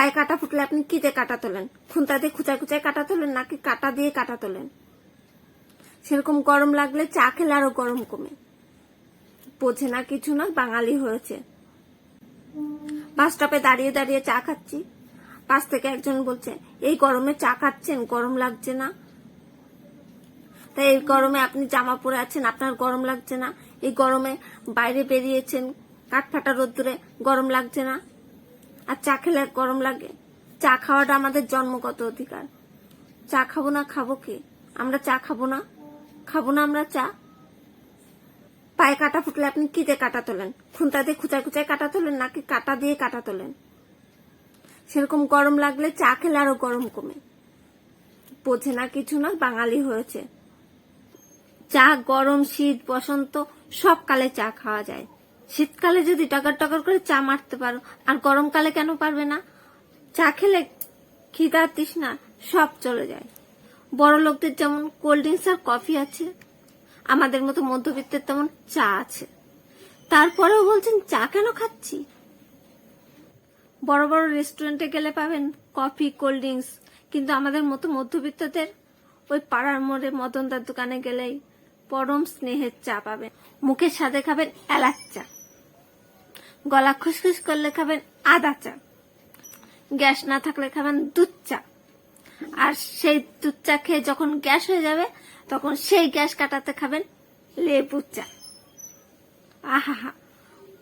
পায়ে কাটা ফুটলে আপনি কি দিয়ে কাটা তোলেন? খুন্তা দিয়ে খুচায় খুচায় কাটা তোলেন নাকি কাটা দিয়ে কাটা তোলেন? সেরকম গরম লাগলে চা খেলে আরও গরম কমে। বোঝে না কিছু না, বাঙালি হয়েছে। বাস স্টপে দাঁড়িয়ে দাঁড়িয়ে চা খাচ্ছি। পাশ থেকে একজন বলছে, এই গরমে চা খাচ্ছেন? গরম লাগছে না? তাই এই গরমে আপনি জামা পরে আছেন, আপনার গরম লাগছে না? এই গরমে বাইরে বেরিয়েছেন, কাঠফাটা রোদ্দুরে গরম লাগছে না? আর চা খেলে গরম লাগে। চা খাওয়াটা আমাদের জন্মগত অধিকার। চা খাব না, খাব কি? আমরা চা খাব না? খাব না আমরা চা? পায়ে কাটা ফুটলে আপনি কি দিয়ে কাটা তোলেন? খুন্তা দিয়ে খুচায় খুচায় কাটা তোলেন নাকি কাটা দিয়ে কাটা তোলেন? সেরকম গরম লাগলে চা খেলে আরও গরম কমে। বোঝে না কিছু না, বাঙালি হয়েছে। চা, গরম, শীত, বসন্ত, সব কালে চা খাওয়া যায়। শীতকালে যদি টকর টকর করে চা মারতে পারো, আর গরমকালে কেন পারবে না? চা খেলে খিদা তৃষ্ণা সব চলে যায়। বড় লোকদের যেমন কোল্ড ড্রিঙ্কস আর কফি আছে, আমাদের মতো মধ্যবিত্তের তেমন চা আছে। তারপরেও বলছেন, চা কেন খাচ্ছি? বড় বড় রেস্টুরেন্টে গেলে পাবেন কফি কোল্ড ড্রিঙ্কস কিন্তু আমাদের মতো মধ্যবিত্তদের ওই পাড়ার মোড়ে মদনদার দোকানে গেলেই পরম স্নেহের চা পাবেন। মুখের সাথে খাবেন এলাচ চা। গলা খুসখুস করলে খাবেন আদা চা। গ্যাস না থাকলে খাবেন দুধ চা। আর সেই দুধ চা খেয়ে যখন গ্যাস হয়ে যাবে, তখন সেই গ্যাস কাটাতে খাবেন লেবু চা। আহা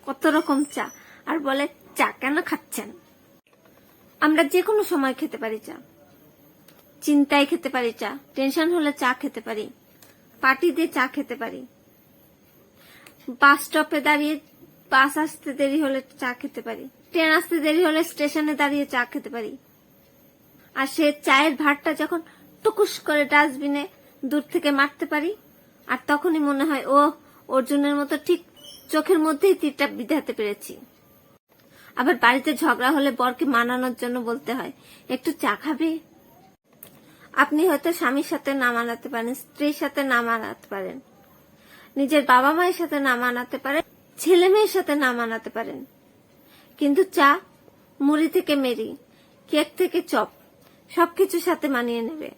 কত রকম চা। আর বলে, চা কেন খাচ্ছেন? আমরা যে কোনো সময় খেতে পারি চা। চিন্তায় খেতে পারি চা। টেনশন হলে চা খেতে পারি। পার্টি দিয়ে চা খেতে পারি। বাস স্টপে দাঁড়িয়ে বাস আসতে দেরি হলে চা খেতে পারি। ট্রেন আসতে দেরি হলে স্টেশনে দাঁড়িয়ে চা খেতে পারি। আর সে চায়ের ভাতটা যখন টুকুস করে ডাস্টবিনে দূর থেকে মারতে পারি, আর তখনই মনে হয়, ও, অর্জুনের মতো ঠিক চোখের মধ্যেই তীরটা বিধাতে পেরেছি। আবার বাড়িতে ঝগড়া হলে বরকে মানানোর জন্য বলতে হয়, একটু চা খাবে? আপনি হয়তো স্বামীর সাথে না মানাতে পারেন, স্ত্রীর সাথে না মানাতে পারেন, নিজের বাবা মায়ের সাথে না মানাতে পারেন ছেলে মেয়ের সাথে না মানাতে পারেন। কিন্তু চা, মুড়ি থেকে মেরি, কেক থেকে চপ, সবকিছুর সাথে মানিয়ে নেবে।